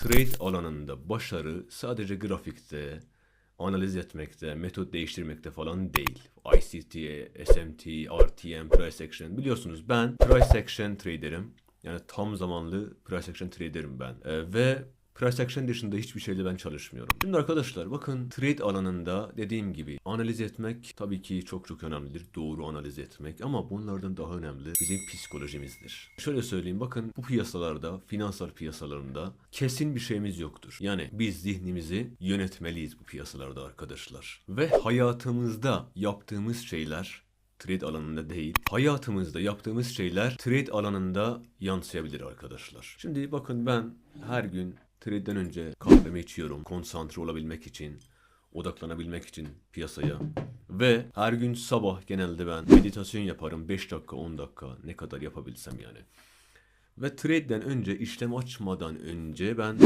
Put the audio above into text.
Trade alanında başarı sadece grafikte, analiz etmekte, metot değiştirmekte falan değil. ICT, SMT, RTM, Price Action biliyorsunuz ben Price Action trader'im. Yani tam zamanlı Price Action trader'im ben. Ee, ve Price Action dışında hiçbir şeyle ben çalışmıyorum. Şimdi arkadaşlar bakın trade alanında dediğim gibi analiz etmek tabii ki çok çok önemlidir. Doğru analiz etmek ama bunlardan daha önemli bizim psikolojimizdir. Şöyle söyleyeyim bakın bu piyasalarda, finansal piyasalarında kesin bir şeyimiz yoktur. Yani biz zihnimizi yönetmeliyiz bu piyasalarda arkadaşlar. Ve hayatımızda yaptığımız şeyler trade alanında değil, hayatımızda yaptığımız şeyler trade alanında yansıyabilir arkadaşlar. Şimdi bakın ben her gün trade'den önce kahvemi içiyorum konsantre olabilmek için, odaklanabilmek için piyasaya. Ve her gün sabah genelde ben meditasyon yaparım 5 dakika 10 dakika ne kadar yapabilsem yani. Ve trade'den önce işlem açmadan önce ben